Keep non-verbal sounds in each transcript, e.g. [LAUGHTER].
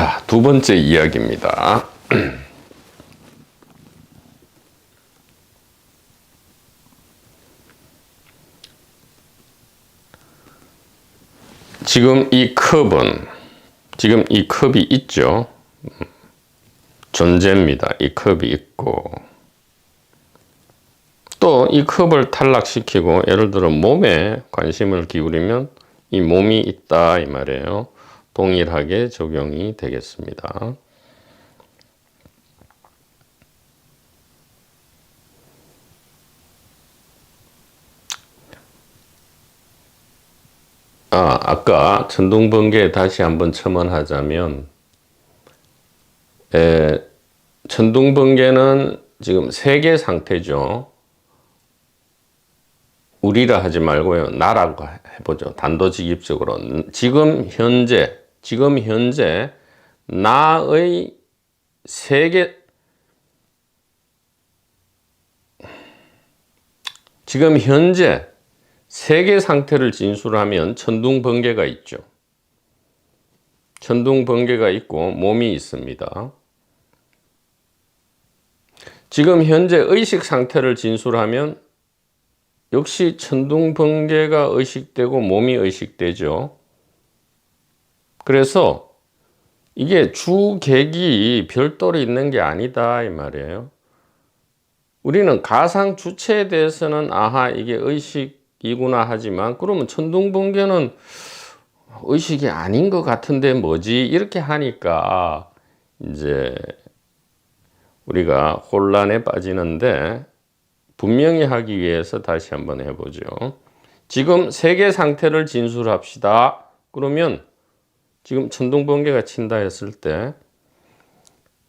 자, 두 번째 이야기입니다. [CLEARS THROAT] 지금 이 컵은 지금 이 컵이 있죠. 존재입니다. 이 컵이 있고 또 이 컵을 탈락시키고 예를 들어 몸에 관심을 기울이면 이 몸이 있다 이 말이에요. 동일하게 적용이 되겠습니다. 아, 아까 천둥번개 다시 한번 첨언하자면, 에, 천둥번개는 지금 세계 상태죠. 우리라 하지 말고요. 나라고 해보죠. 단도직입적으로. 지금 현재, 지금 현재, 나의 세계, 지금 현재 세계 상태를 진술하면 천둥 번개가 있죠. 천둥 번개가 있고 몸이 있습니다. 지금 현재 의식 상태를 진술하면 역시 천둥 번개가 의식되고 몸이 의식되죠. 그래서 이게 주객이 별도로 있는 게 아니다 이 말이에요. 우리는 가상 주체에 대해서는 아하 이게 의식이구나 하지만 그러면 천둥 번개는 의식이 아닌 것 같은데 뭐지 이렇게 하니까 이제 우리가 혼란에 빠지는데 분명히 하기 위해서 다시 한번 해보죠. 지금 세계 상태를 진술합시다. 그러면 지금 천둥 번개가 친다 했을 때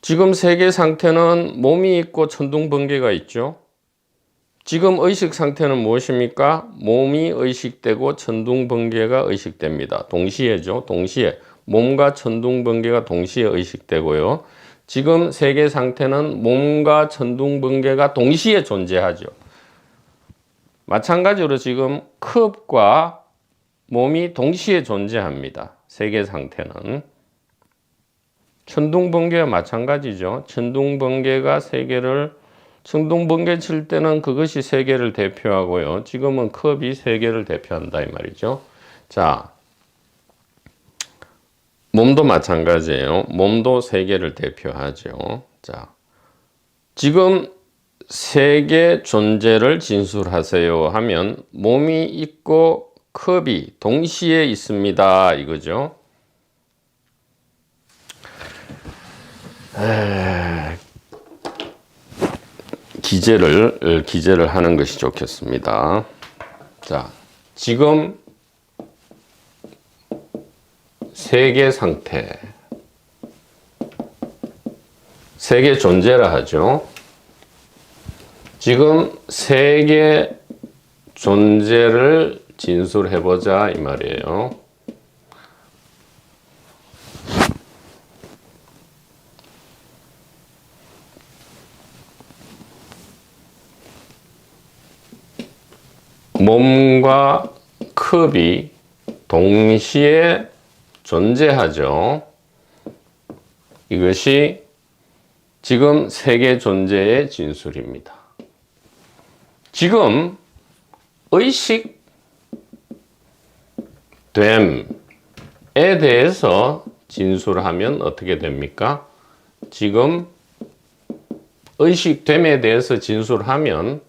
지금 세계 상태는 몸이 있고 천둥 번개가 있죠. 지금 의식 상태는 무엇입니까? 몸이 의식되고 천둥 번개가 의식됩니다. 동시에죠. 동시에 몸과 천둥 번개가 동시에 의식되고요. 지금 세계 상태는 몸과 천둥 번개가 동시에 존재하죠. 마찬가지로 지금 컵과 몸이 동시에 존재합니다. 세계 상태는 천둥 번개와 마찬가지죠. 천둥 번개가 세계를 천둥 번개 칠 때는 그것이 세계를 대표하고요. 지금은 컵이 세계를 대표한다 이 말이죠. 자, 몸도 마찬가지예요. 몸도 세계를 대표하죠. 자, 지금 세계 존재를 진술하세요 하면 몸이 있고 컵이 동시에 있습니다. 이거죠. 에... 기재를 기재를 하는 것이 좋겠습니다. 자, 지금 세계 상태, 세계 존재라 하죠. 지금 세계 존재를 진술해보자 이 말이에요. 몸과 컵이 동시에 존재하죠. 이것이 지금 세계 존재의 진술입니다. 지금 의식 됨에 대해서 진술하면 어떻게 됩니까? 지금 의식됨에 대해서 진술하면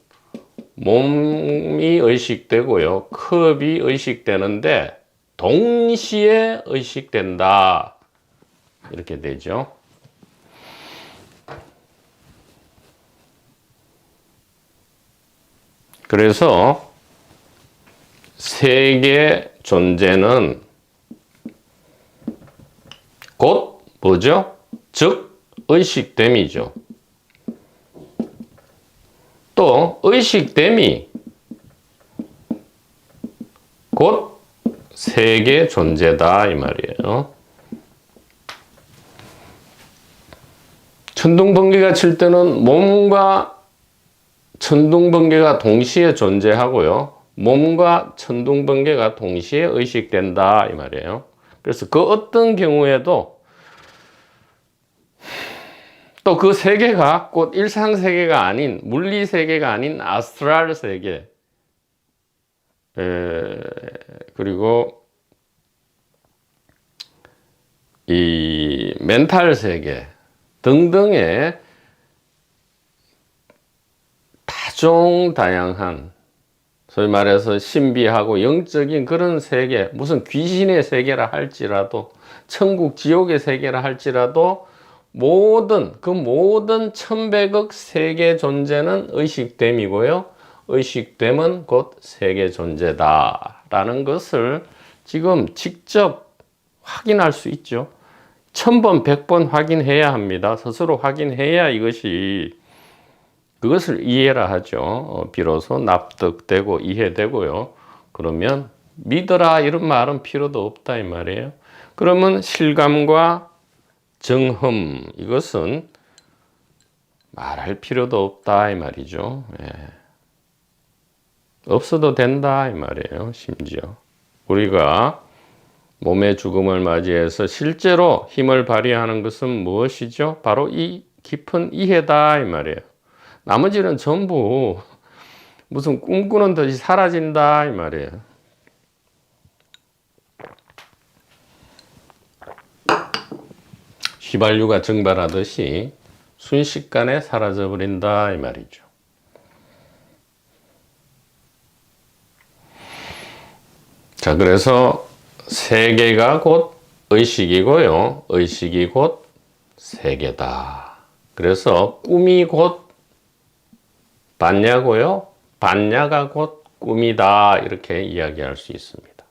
몸이 의식되고요. 컵이 의식되는데 동시에 의식된다. 이렇게 되죠. 그래서 세계 존재는 곧 뭐죠? 즉 의식됨이죠. 또 의식됨이 곧 세계 존재다 이 말이에요. 천둥 번개가 칠 때는 몸과 천둥 번개가 동시에 존재하고요. 몸과 천둥 번개가 동시에 의식된다 이 말이에요. 그래서 그 어떤 경우에도 또 그 세계가 곧 일상 세계가 아닌 물리 세계가 아닌 아스트랄 세계. 에, 그리고 이 멘탈 세계 등등의 다종 다양한 소위 말해서 신비하고 영적인 그런 세계, 무슨 귀신의 세계라 할지라도, 천국, 지옥의 세계라 할지라도, 모든, 그 모든 천백억 세계 존재는 의식됨이고요. 의식됨은 곧 세계 존재다. 라는 것을 지금 직접 확인할 수 있죠. 천 번, 백번 확인해야 합니다. 스스로 확인해야 이것이 그것을 이해라 하죠. 어, 비로소 납득되고 이해되고요. 그러면 믿어라 이런 말은 필요도 없다 이 말이에요. 그러면 실감과 정흠 이것은 말할 필요도 없다 이 말이죠. 예. 없어도 된다 이 말이에요. 심지어 우리가 몸의 죽음을 맞이해서 실제로 힘을 발휘하는 것은 무엇이죠? 바로 이 깊은 이해다 이 말이에요. 나머지는 전부 무슨 꿈꾸는 듯이 사라진다 이 말이에요. 휘발유가 증발하듯이 순식간에 사라져 버린다 이 말이죠. 자, 그래서 세계가 곧 의식이고요. 의식이 곧 세계다. 그래서 꿈이 곧 반야고요. 반야가 곧 꿈이다. 이렇게 이야기할 수 있습니다.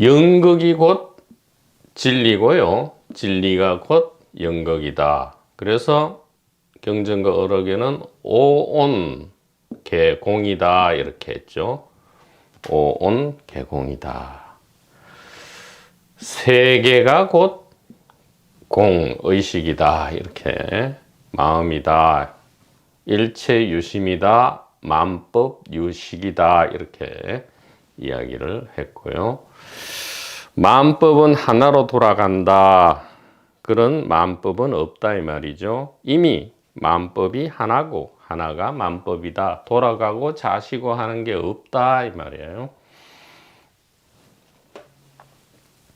연극이 곧 진리고요. 진리가 곧 연극이다. 그래서 경전과 어록에는 오온 개공이다. 이렇게 했죠. 오온 개공이다. 세계가 곧 공의식이다. 이렇게 마음이다. 일체 유심이다. 만법 유식이다. 이렇게 이야기를 했고요. 만법은 하나로 돌아간다. 그런 만법은 없다 이 말이죠. 이미 만법이 하나고 하나가 만법이다. 돌아가고 자시고 하는 게 없다 이 말이에요.